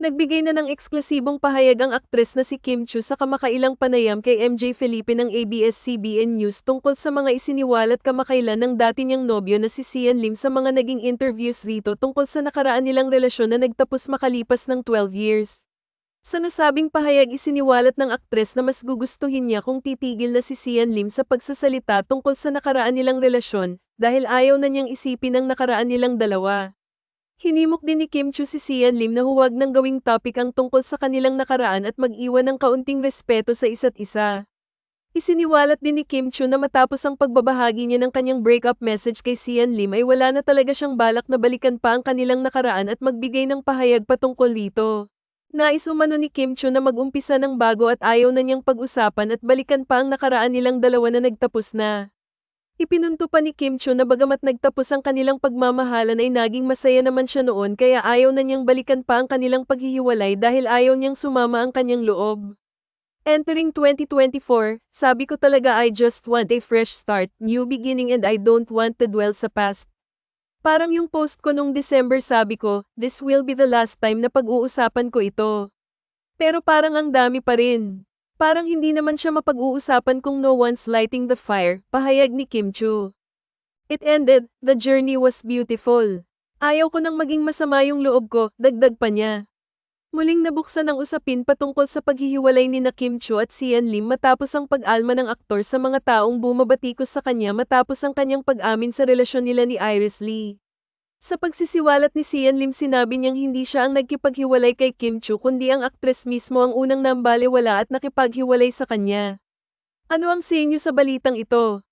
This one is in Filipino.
Nagbigay na ng eksklusibong pahayag ang aktres na si Kim Chu sa kamakailang panayam kay MJ Felipe ng ABS-CBN News tungkol sa mga isiniwalat kamakailan ng dati niyang nobyo na si Sian Lim sa mga naging interviews rito tungkol sa nakaraan nilang relasyon na nagtapos makalipas ng 12 years. Sa nasabing pahayag isiniwalat ng aktres na mas gugustuhin niya kung titigil na si Sian Lim sa pagsasalita tungkol sa nakaraan nilang relasyon dahil ayaw na niyang isipin ang nakaraan nilang dalawa. Hinimok din ni Kim Chu si Sian Lim na huwag nang gawing topic ang tungkol sa kanilang nakaraan at mag-iwan ng kaunting respeto sa isa't isa. Isiniwalat din ni Kim Chu na matapos ang pagbabahagi niya ng kanyang breakup message kay Sian Lim ay wala na talaga siyang balak na balikan pa ang kanilang nakaraan at magbigay ng pahayag patungkol rito. Nais umano ni Kim Chu na mag-umpisa ng bago at ayaw na niyang pag-usapan at balikan pa ang nakaraan nilang dalawa na nagtapos na. Ipinunto pa ni Kim Chu na bagamat nagtapos ang kanilang pagmamahalan ay naging masaya naman siya noon kaya ayaw na niyang balikan pa ang kanilang paghihiwalay dahil ayaw niyang sumama ang kanyang loob. Entering 2024, sabi ko talaga I just want a fresh start, new beginning and I don't want to dwell sa past. Parang yung post ko nung December sabi ko, this will be the last time na pag-uusapan ko ito. Pero parang ang dami pa rin. Parang hindi naman siya mapag-uusapan kung no one's lighting the fire, pahayag ni Kim Chu. It ended, the journey was beautiful. Ayaw ko nang maging masama yung loob ko, dagdag pa niya. Muling nabuksan ang usapin patungkol sa paghihiwalay ni na Kim Chu at Sian Lim matapos ang pag-alma ng aktor sa mga taong bumabatikos sa kanya matapos ang kanyang pag-amin sa relasyon nila ni Iris Lee. Sa pagsisiwalat ni Sian Lim sinabi niyang hindi siya ang nagkipaghiwalay kay Kim Chu kundi ang aktres mismo ang unang nambaliwala at nakipaghiwalay sa kanya. Ano ang sa inyo sa balitang ito?